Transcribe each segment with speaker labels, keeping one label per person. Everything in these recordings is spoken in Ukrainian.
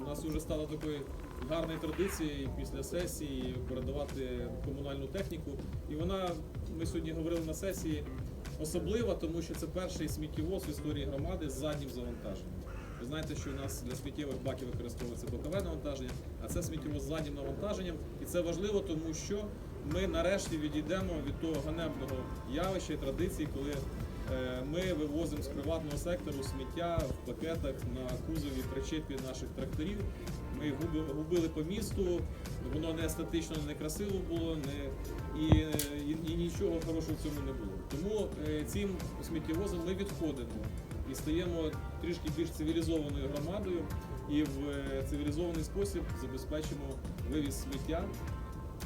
Speaker 1: у нас вже стало такою гарною традицією після сесії передавати комунальну техніку. І вона, ми сьогодні говорили на сесії, особлива, тому що це перший сміттєвоз в історії громади з заднім завантаженням. Ви знаєте, що у нас для сміттєвих баків використовується бокове навантаження, а це сміттєвоз з заднім навантаженням. І це важливо, тому що ми нарешті відійдемо від того ганебного явища і традиції, коли ми вивозимо з приватного сектору сміття в пакетах на кузові причепі наших тракторів. Ми губи- губили по місту, воно не естетично, не красиво було, не, і, е, і, і нічого хорошого в цьому не було. Тому е, цим сміттєвозом ми відходимо і стаємо трішки більш цивілізованою громадою і в е, цивілізований спосіб забезпечимо вивіз сміття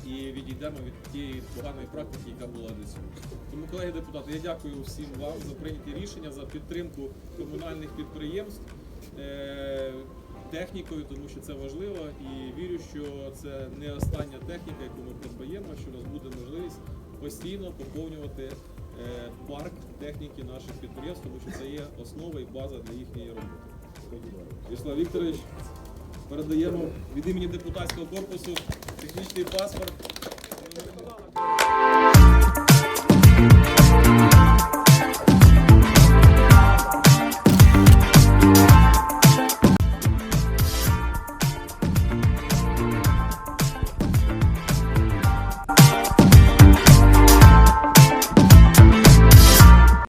Speaker 1: і відійдемо від тієї поганої практики, яка була цього. Тому, колеги депутати, я дякую всім вам за прийняті рішення, за підтримку комунальних підприємств е, технікою, тому що це важливо, і вірю, що це не остання техніка, яку ми придбаємо, що у нас буде можливість постійно поповнювати е, парк техніки наших підприємств, тому що це є основа і база для їхньої роботи. Вячеслав Вікторович, передаємо від імені депутатського корпусу технічний паспорт